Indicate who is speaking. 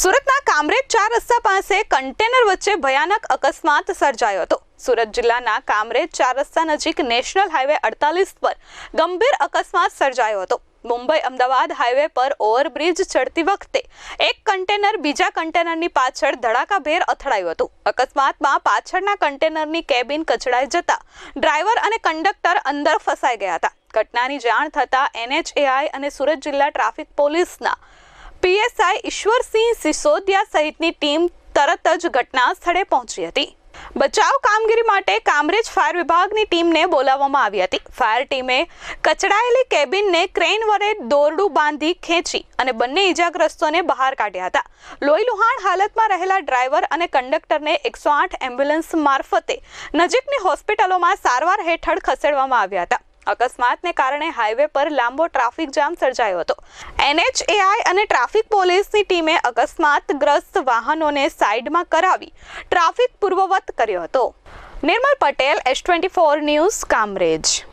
Speaker 1: સુરતના કામરેજ ચાર રસ્તા પાસે કન્ટેનર વચ્ચે ભયાનક અકસ્માત સર્જાયો હતો. સુરત જિલ્લાના કામરેજ ચાર રસ્તા નજીક નેશનલ હાઈવે અડતાલીસ પર ગંભીર અકસ્માત સર્જાયો હતો. મુંબઈ અમદાવાદ હાઈવે પર ઓવરબ્રિજ ચડતી વખતે એક કન્ટેનર બીજા કન્ટેનરની પાછળ ધડાકાભેર અથડાયું હતું. અકસ્માતમાં પાછળના કન્ટેનરની કેબિન કચડાઈ જતા ડ્રાઈવર અને કંડક્ટર અંદર ફસાઈ ગયા હતા. ઘટનાની જાણ થતાં એનએચએઆઈ અને સુરત જિલ્લા ટ્રાફિક પોલીસના પીએસઆઈ ઈશ્વરસિંહ સિસોદિયા સહિતની ટીમ તરત જ ઘટના સ્થળે પહોંચી હતી. બચાવ કામગીરી માટે કામરેજ ફાયર વિભાગની ટીમને બોલાવવામાં આવી હતી. ફાયર ટીમે કચડાયેલી કેબિનને ક્રેન વડે દોરડું બાંધી ખેંચી અને બંને ઇજાગ્રસ્તોને બહાર કાઢ્યા હતા. લોહીલુહાણ હાલતમાં રહેલા ડ્રાઈવર અને કંડક્ટરને એકસો આઠ એમ્બ્યુલન્સ મારફતે નજીકની હોસ્પિટલોમાં સારવાર હેઠળ ખસેડવામાં આવ્યા હતા. અકસ્માતને કારણે હાઈવે પર લાંબો ટ્રાફિક જામ સર્જાયો હતો. એનએચએઆઈ અને ટ્રાફિક પોલીસની ટીમે અકસ્માતગ્રસ્ત વાહનોને સાઈડમાં કરાવી ટ્રાફિક પૂર્વવત કર્યો હતો. Nirmal Patel S twenty four news, Kamrej.